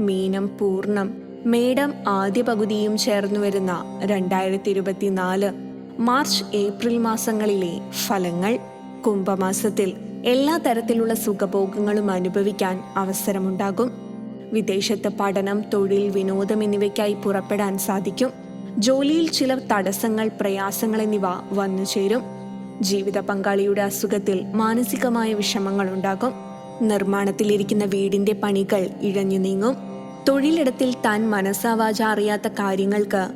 മീനം പൂർണം മേടം ആദ്യ പകുതിയും ചേർന്നു വരുന്ന രണ്ടായിരത്തി ഇരുപത്തിനാല് മാർച്ച് ഏപ്രിൽ മാസങ്ങളിലെ ഫലങ്ങൾ കുംഭമാസത്തിൽ എല്ലാ തരത്തിലുള്ള സുഖഭോഗങ്ങളും അനുഭവിക്കാൻ അവസരമുണ്ടാകും. വിദേശത്ത് പഠനം തൊഴിൽ വിനോദം എന്നിവയ്ക്കായി പുറപ്പെടാൻ സാധിക്കും. ജോലിയിൽ ചില തടസ്സങ്ങൾ പ്രയാസങ്ങൾ എന്നിവ വന്നു ചേരും. ജീവിത പങ്കാളിയുടെ അസുഖത്തിൽ മാനസികമായ വിഷമങ്ങൾ ഉണ്ടാകും. നിർമ്മാണത്തിലിരിക്കുന്ന വീടിന്റെ പണികൾ ഇഴഞ്ഞു നീങ്ങും. തൊഴിലിടത്തിൽ താൻ മനസ്സാവാച അറിയാത്ത കാര്യങ്ങൾക്ക്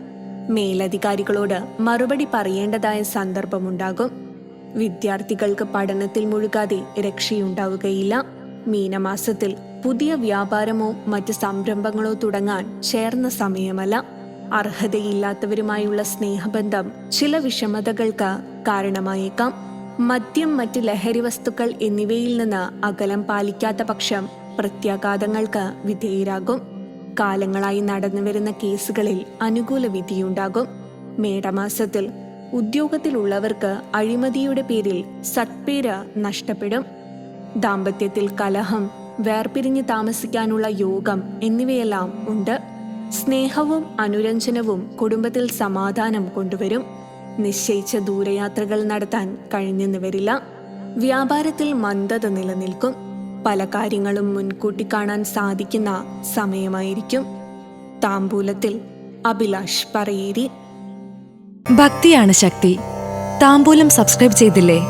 മേലധികാരികളോട് മറുപടി പറയേണ്ടതായ സന്ദർഭമുണ്ടാകും. വിദ്യാർത്ഥികൾക്ക് പഠനത്തിൽ മുഴുകാതെ രക്ഷയുണ്ടാവുകയില്ല. മീനമാസത്തിൽ പുതിയ വ്യാപാരമോ മറ്റ് സംരംഭങ്ങളോ തുടങ്ങാൻ ചേർന്ന സമയമല്ല. അർഹതയില്ലാത്തവരുമായുള്ള സ്നേഹബന്ധം ചില വിഷമതകൾക്ക് കാരണമായേക്കാം. മദ്യം മറ്റ് ലഹരി വസ്തുക്കൾ എന്നിവയിൽ നിന്ന് അകലം പാലിക്കാത്ത പക്ഷം പ്രത്യാഘാതങ്ങൾക്ക് വിധേയരാകും. കാലങ്ങളായി നടന്നു വരുന്ന കേസുകളിൽ അനുകൂല വിധിയുണ്ടാകും. മേടമാസത്തിൽ ഉദ്യോഗത്തിലുള്ളവർക്ക് അഴിമതിയുടെ പേരിൽ സത്പേര് നഷ്ടപ്പെടും. ദാമ്പത്യത്തിൽ കലഹം വേർപിരിഞ്ഞ് താമസിക്കാനുള്ള യോഗം എന്നിവയെല്ലാം ഉണ്ട്. സ്നേഹവും അനുരഞ്ജനവും കുടുംബത്തിൽ സമാധാനം കൊണ്ടുവരും. നിശ്ചയിച്ച ദൂരയാത്രകൾ നടത്താൻ കഴിഞ്ഞെന്ന് വരില്ല. വ്യാപാരത്തിൽ മന്ദത നിലനിൽക്കും. പല കാര്യങ്ങളും മുൻകൂട്ടി കാണാൻ സാധിക്കുന്ന സമയമായിരിക്കും. താമ്പൂലത്തിൽ അഭിലാഷ് പറയേരി. ഭക്തിയാണ് ശക്തി. താമ്പൂലം സബ്സ്ക്രൈബ് ചെയ്തില്ലേ?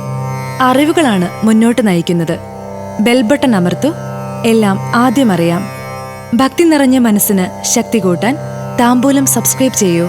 അറിവുകളാണ് മുന്നോട്ട് നയിക്കുന്നത്. ബെൽ ബട്ടൺ അമർത്തു. എല്ലാം ആദ്യം അറിയാം. ഭക്തി നിറഞ്ഞ മനസ്സിന് ശക്തി കൂട്ടാൻ താമ്പൂലം സബ്സ്ക്രൈബ് ചെയ്യൂ.